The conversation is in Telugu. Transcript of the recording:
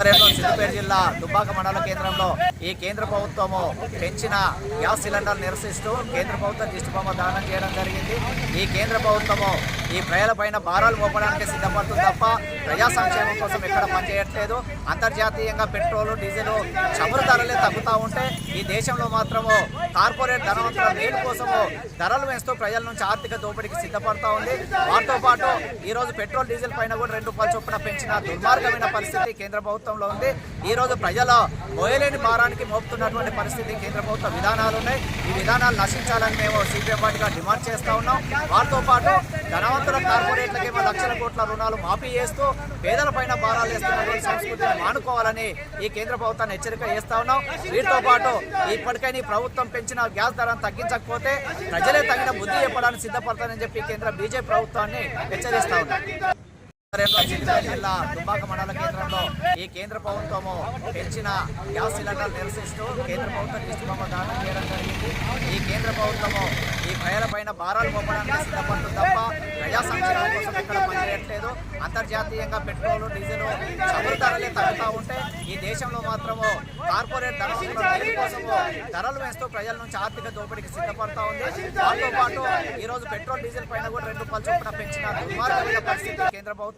సిద్దిపేట జిల్లా దుబ్బాక మండల కేంద్రంలో ఈ కేంద్ర ప్రభుత్వము పెంచిన గ్యాస్ సిలిండర్ నిరసిస్తూ కేంద్ర ప్రభుత్వం దిష్టిబొమ్మ దానం చేయడం జరిగింది. ఈ కేంద్ర ప్రభుత్వము ఈ ప్రజలపైన భారాలు మోపడానికి సిద్ధపడుతుంది తప్ప ప్రజా సంక్షేమం కోసం ఎక్కడ పనిచేయట్లేదు. అంతర్జాతీయంగా పెట్రోల్ డీజిల్ చమురు ధరలే తగ్గుతూ ఉంటే ఈ దేశంలో మాత్రము కార్పొరేట్ ధనవంతుల మేలు కోసము ధరలు వేస్తూ ప్రజల నుంచి ఆర్థిక దోపిడీకి సిద్ధపడతా ఉంది. వాటితో పాటు ఈరోజు పెట్రోల్ డీజిల్ పైన కూడా రెండు రూపాయల చొప్పున పెంచిన దుర్మార్గమైన పరిస్థితి కేంద్ర ప్రభుత్వంలో ఉంది. ఈరోజు ప్రజల మోయలేని భారానికి మోపుతున్నటువంటి పరిస్థితి కేంద్ర ప్రభుత్వ విధానాలు ఉన్నాయి. ఈ విధానాలు నశించాలని మేము సిపిఎం పార్టీగా డిమాండ్ చేస్తూ ఉన్నాం. వాటితో పాటు ధనవంతుల కార్పొరేట్లకేమో లక్షల కోట్ల రుణాలు మాఫీ చేస్తూ పేదల పైన భారాలు వేస్తున్నటువంటి సంస్కృతిని మానుకోవాలని ఈ కేంద్ర ప్రభుత్వాన్ని హెచ్చరిక చేస్తా ఉన్నాం. వీటితో పాటు ఇప్పటికైనా ఈ ప్రభుత్వం పెంచిన గ్యాస్ ధరను తగ్గించకపోతే ప్రజలే తగిన బుద్ధి చెప్పడానికి సిద్ధపడతానని చెప్పి కేంద్ర బీజేపీ ప్రభుత్వాన్ని హెచ్చరిస్తా ఉన్నాం. జిల్లా దుబ్బాక మండల కేంద్రంలో ఈ కేంద్ర ప్రభుత్వము పెంచిన గ్యాస్ సిలిండర్ నిరసిస్తూ కేంద్ర ప్రభుత్వం దిష్టిబొమ్మ దానం చేయడం జరిగింది. ఈ కేంద్ర ప్రభుత్వము ఈ ప్రజలపైన భారాలు పంపడానికి సిద్ధపడుతుంది ప్రజా సంక్షేమం కోసం ఇక్కడ పనిచేయట్లేదు అంతర్జాతీయంగా పెట్రోల్ డీజిల్ చమురు ధరలే తగ్గుతూ ఉంటే ఈ దేశంలో మాత్రము కార్పొరేట్ ధనవంతుల మేలు కోసము ధరలు వేస్తూ ప్రజల నుంచి ఆర్థిక దోపిడీకి సిద్ధపడతా ఉంది. దాంతో పాటు ఈరోజు పెట్రోల్ డీజిల్ పైన కూడా రెండు పలు చొప్పున పెంచిన దుర్మార్గమైన పరిస్థితి కేంద్ర ప్రభుత్వం